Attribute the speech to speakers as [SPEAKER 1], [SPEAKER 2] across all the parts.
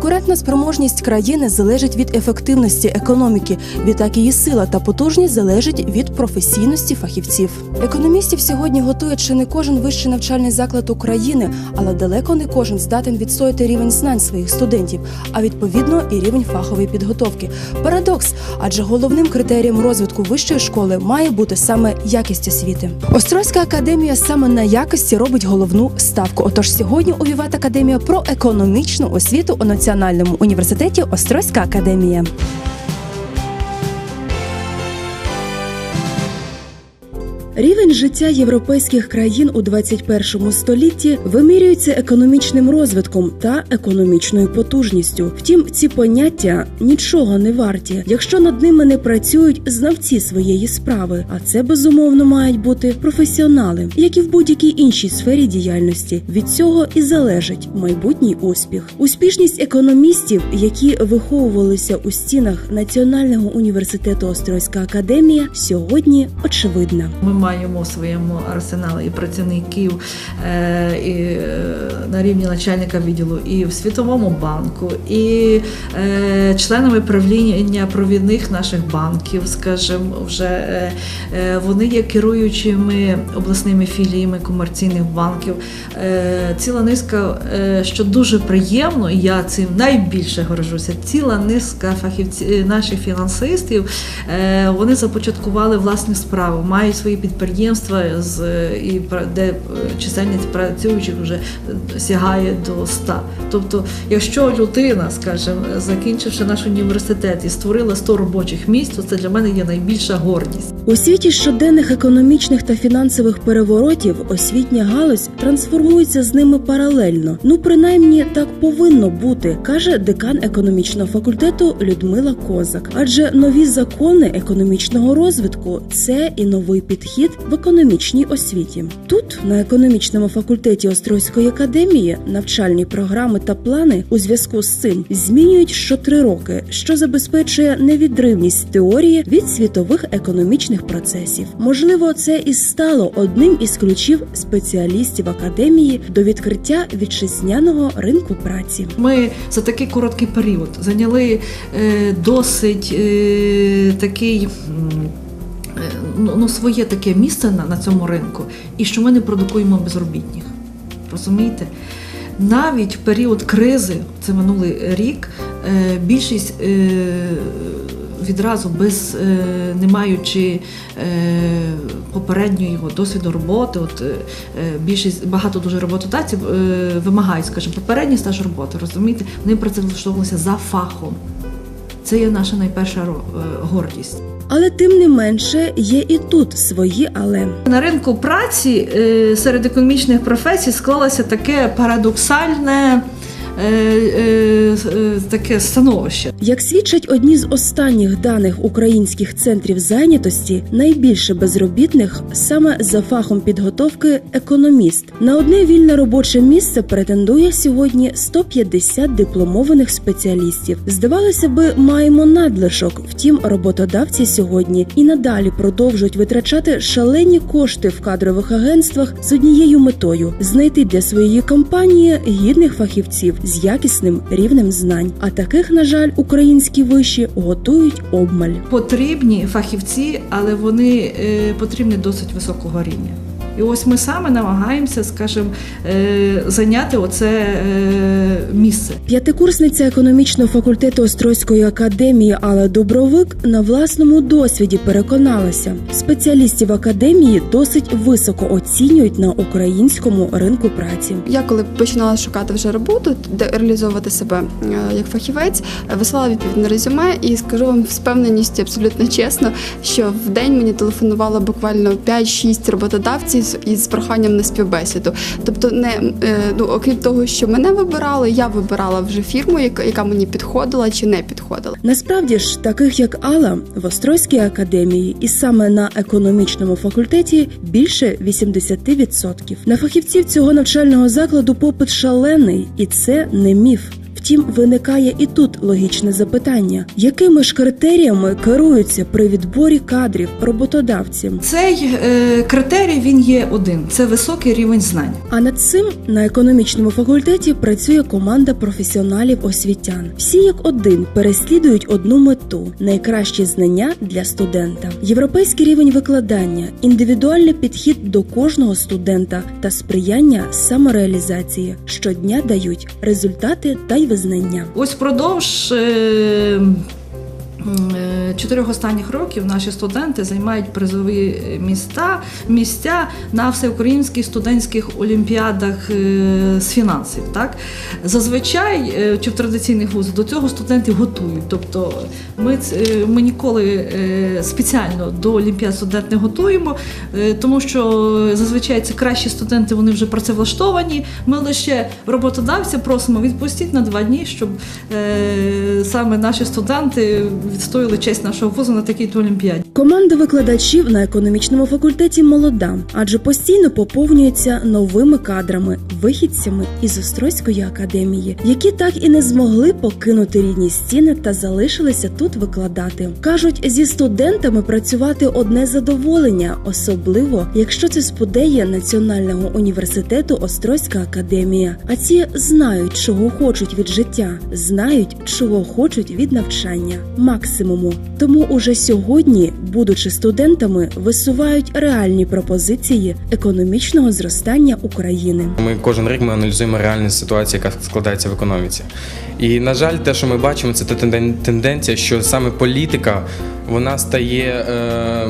[SPEAKER 1] Експортна спроможність країни залежить від ефективності економіки. Відтак її сила та потужність залежить від професійності фахівців. Економістів сьогодні готує чи не кожен вищий навчальний заклад України, але далеко не кожен здатен відстояти рівень знань своїх студентів, а відповідно і рівень фахової підготовки. Парадокс, адже головним критерієм розвитку вищої школи має бути саме якість освіти. Острозька академія саме на якості робить головну ставку. Отож, сьогодні у Віват Академія про економічну освіту у Національному університеті Острозька академія. Рівень життя європейських країн у 21 столітті вимірюється економічним розвитком та економічною потужністю. Втім, ці поняття нічого не варті, якщо над ними не працюють знавці своєї справи. А це безумовно мають бути професіонали, як і в будь-якій іншій сфері діяльності. Від цього і залежить майбутній успіх. Успішність економістів, які виховувалися у стінах Національного університету Острозька академія, сьогодні очевидна.
[SPEAKER 2] Ми маємо в своєму арсеналі і працівників е, і, е, на рівні начальника відділу, і в Світовому банку, і е, членами правління провідних наших банків, скажімо, вже вони є керуючими обласними філіями комерційних банків. Ціла низка, що дуже приємно, і я цим найбільше горжуся. Ціла низка фахівців наших фінансистів. Вони започаткували власні справи, мають свої підприємства з і де е, чисельність працюючих вже сягає до 100. Тобто, якщо людина, скажімо, закінчивши наш університет і створила 100 робочих місць, то це для мене є найбільша гордість.
[SPEAKER 1] У світі щоденних економічних та фінансових переворотів освітня галузь трансформується з ними паралельно. Ну, принаймні, так повинно бути, каже декан економічного факультету Людмила Козак. Адже нові закони економічного розвитку це і новий підхід в економічній освіті. Тут на економічному факультеті Острозької академії навчальні програми та плани у зв'язку з цим змінюють щотри роки, що забезпечує невідривність теорії від світових економічних процесів. Можливо, це і стало одним із ключів спеціалістів академії до відкриття вітчизняного ринку праці.
[SPEAKER 2] Ми за такий короткий період зайняли е, досить е, такий. Ну, ну, своє таке місце на, на цьому ринку, і що ми не продукуємо безробітних. Розумієте? Навіть в період кризи, це минулий рік, е, більшість е, відразу без е, не маючи попереднього досвіду роботи, от більшість багато дуже роботодавців вимагають, скажімо, попередній стаж роботи, розумієте, вони працевлаштовувалися за фахом. Це є наша найперша гордість.
[SPEAKER 1] Але тим не менше є і тут свої але.
[SPEAKER 2] На ринку праці е, серед економічних професій склалося таке парадоксальне таке становище.
[SPEAKER 1] Як свідчать одні з останніх даних українських центрів зайнятості, найбільше безробітних саме за фахом підготовки економіст. На одне вільне робоче місце претендує сьогодні 150 дипломованих спеціалістів. Здавалося би, маємо надлишок. Втім, роботодавці сьогодні і надалі продовжують витрачати шалені кошти в кадрових агентствах з однією метою знайти для своєї компанії гідних фахівців з якісним рівнем знань. А таких, на жаль, українські виші готують обмаль.
[SPEAKER 2] Потрібні фахівці, але вони е, потрібні досить високого рівня. І ось ми саме намагаємося, скажімо, е, зайняти оце е, місце.
[SPEAKER 1] П'ятикурсниця економічного факультету Острозької академії Алла Добровик на власному досвіді переконалася, спеціалістів академії досить високо оцінюють на українському ринку праці.
[SPEAKER 3] Я коли починала шукати вже роботу, де реалізовувати себе е, як фахівець, вислала відповідне резюме і скажу вам з впевненістю абсолютно чесно, що в день мені телефонувало буквально 5-6 роботодавців із проханням на співбесіду. Тобто, не е, ну окрім того, що мене вибирали, я вибирала вже фірму, яка мені підходила чи не підходила.
[SPEAKER 1] Насправді ж, таких як Алла в Острозькій академії, і саме на економічному факультеті більше 80%. На фахівців цього навчального закладу попит шалений, і це не міф. Втім, виникає і тут логічне запитання: якими ж критеріями керуються при відборі кадрів роботодавці?
[SPEAKER 2] Цей е, критерій він є один: це високий рівень знань.
[SPEAKER 1] А над цим на економічному факультеті працює команда професіоналів освітян. Всі як один переслідують одну мету найкращі знання для студента, європейський рівень викладання, індивідуальний підхід до кожного студента та сприяння самореалізації щодня дають результати та й визнання.
[SPEAKER 2] Ось впродовж. Е, Чотирьох останніх років наші студенти займають призові міста місця на всеукраїнських студентських олімпіадах е, з фінансів. Так зазвичай е, чи в традиційних вузах до цього студенти готують. Тобто ми, ми ніколи спеціально до олімпіад студент не готуємо, тому що зазвичай це кращі студенти, вони вже працевлаштовані. Ми лише роботодавця просимо відпустіть на два дні, щоб саме наші студенти відстояли честь нашого вузу на такій то олімпіаді.
[SPEAKER 1] Команда викладачів на економічному факультеті молода, адже постійно поповнюється новими кадрами, вихідцями із Острозької академії, які так і не змогли покинути рідні стіни та залишилися тут викладати. кажуть, зі студентами працювати одне задоволення, особливо якщо це сподеє Національного університету Острозька академія. А ці знають, чого хочуть від життя, знають, чого хочуть від навчання максимуму. Тому уже сьогодні, будучи студентами, висувають реальні пропозиції економічного зростання України.
[SPEAKER 4] Ми кожен рік ми аналізуємо реальну ситуацію, яка складається в економіці. І на жаль, те, що ми бачимо, це та тенденція, що саме політика вона стає. Е-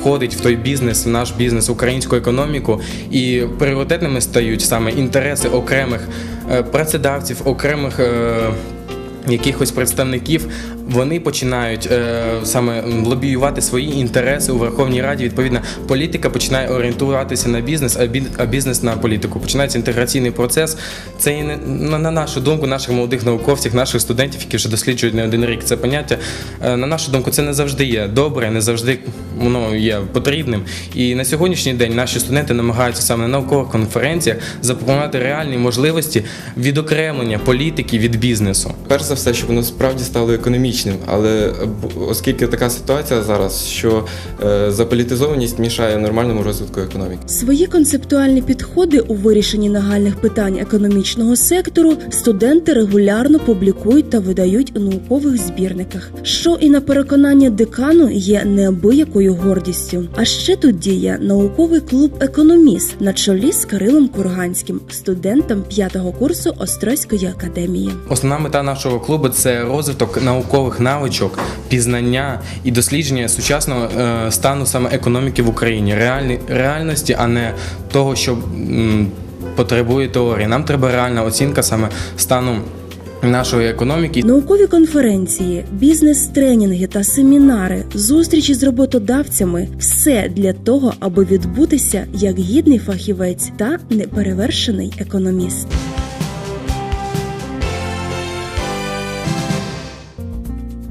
[SPEAKER 4] Входить в той бізнес, в наш бізнес, українську економіку, і пріоритетними стають саме інтереси окремих е, працедавців, окремих е, якихось представників. Вони починають е, саме лобіювати свої інтереси у Верховній Раді. Відповідно, політика починає орієнтуватися на бізнес, а бі- бізнес на політику. Починається інтеграційний процес. Це і на, на нашу думку, наших молодих науковців, наших студентів, які вже досліджують не один рік це поняття. е, На нашу думку, це не завжди є добре, не завжди воно є потрібним. І на сьогоднішній день наші студенти намагаються саме на наукових конференціях запропонувати реальні можливості відокремлення політики від бізнесу.
[SPEAKER 5] Перш за все, щоб воно справді стало економічним, але оскільки така ситуація зараз, що е, заполітизованість мішає нормальному розвитку економіки.
[SPEAKER 1] Свої концептуальні підходи у вирішенні нагальних питань економічного сектору студенти регулярно публікують та видають у наукових збірниках, що і на переконання декану є неабиякою гордістю. А ще тут діє науковий клуб Економіст на чолі з Кирилом Курганським, студентом п'ятого курсу Острозької академії.
[SPEAKER 4] Основна мета нашого клубу це розвиток наукових навичок, пізнання і дослідження сучасного е, стану саме економіки в Україні, реальності, а не того, що потребує теорії. Нам треба реальна оцінка саме стану нашої економіки.
[SPEAKER 1] Наукові конференції, бізнес-тренінги та семінари, зустрічі з роботодавцями все для того, аби відбутися як гідний фахівець та неперевершений економіст.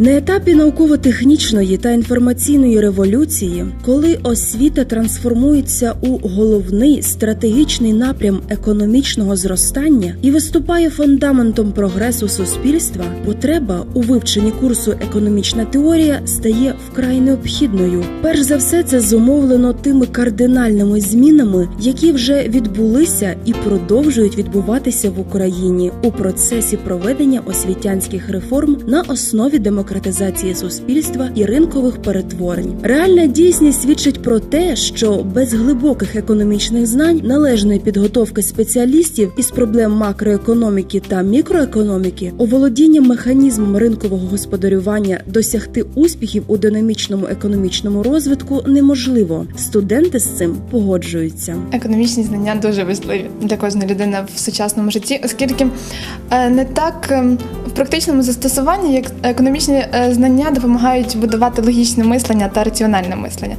[SPEAKER 1] На етапі науково-технічної та інформаційної революції, коли освіта трансформується у головний стратегічний напрям економічного зростання і виступає фундаментом прогресу суспільства, потреба у вивченні курсу економічна теорія стає вкрай необхідною. Перш за все, це зумовлено тими кардинальними змінами, які вже відбулися і продовжують відбуватися в Україні у процесі проведення освітянських реформ на основі демократизації суспільства і ринкових перетворень. Реальна дійсність свідчить про те, що без глибоких економічних знань, належної підготовки спеціалістів із проблем макроекономіки та мікроекономіки, оволодіння механізмом ринкового господарювання досягти успіхів у динамічному економічному розвитку неможливо. Студенти з цим погоджуються.
[SPEAKER 6] Економічні знання дуже важливі для кожної людини в сучасному житті, оскільки е, не так ем, в практичному застосуванні, як економічні е, знання допомагають будувати логічне мислення та раціональне мислення.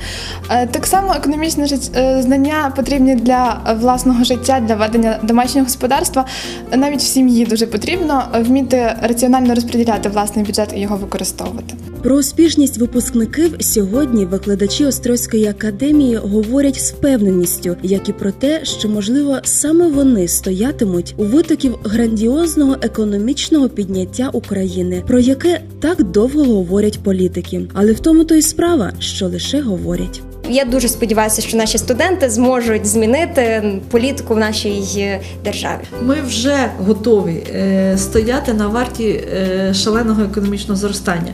[SPEAKER 6] Е, Так само економічне е, знання потрібні для власного життя, для ведення домашнього господарства. Навіть в сім'ї дуже потрібно вміти раціонально розподіляти власний бюджет і його використовувати.
[SPEAKER 1] Про успішність випускників сьогодні викладачі Острозької академії говорять з впевненістю, як і про те, що можливо саме вони стоятимуть у витоків грандіозного економічного підняття України, про яке так довго говорять політики. Але в тому то й справа, що лише говорять.
[SPEAKER 7] Я дуже сподіваюся, що наші студенти зможуть змінити політику в нашій е, державі.
[SPEAKER 2] Ми вже готові е, стояти на варті е, шаленого економічного зростання.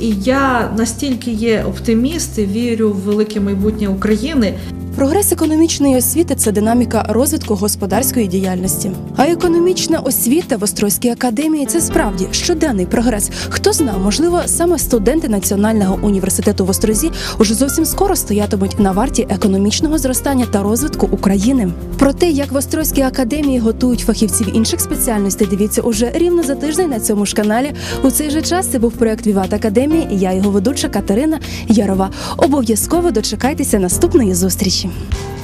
[SPEAKER 2] І я настільки є оптиміст і вірю в велике майбутнє України.
[SPEAKER 1] Прогрес економічної освіти це динаміка розвитку господарської діяльності. А економічна освіта в Острозькій академії це справді щоденний прогрес. Хто знав, можливо, саме студенти Національного університету в Острозі уже зовсім скоро стоятимуть на варті економічного зростання та розвитку України. Про те, як в Острозькій академії готують фахівців інших спеціальностей, дивіться уже рівно за тиждень на цьому ж каналі. У цей же час це був проект Віват Академії. і Я його ведуча Катерина Ярова. Обов'язково дочекайтеся наступної зустрічі. Thank you.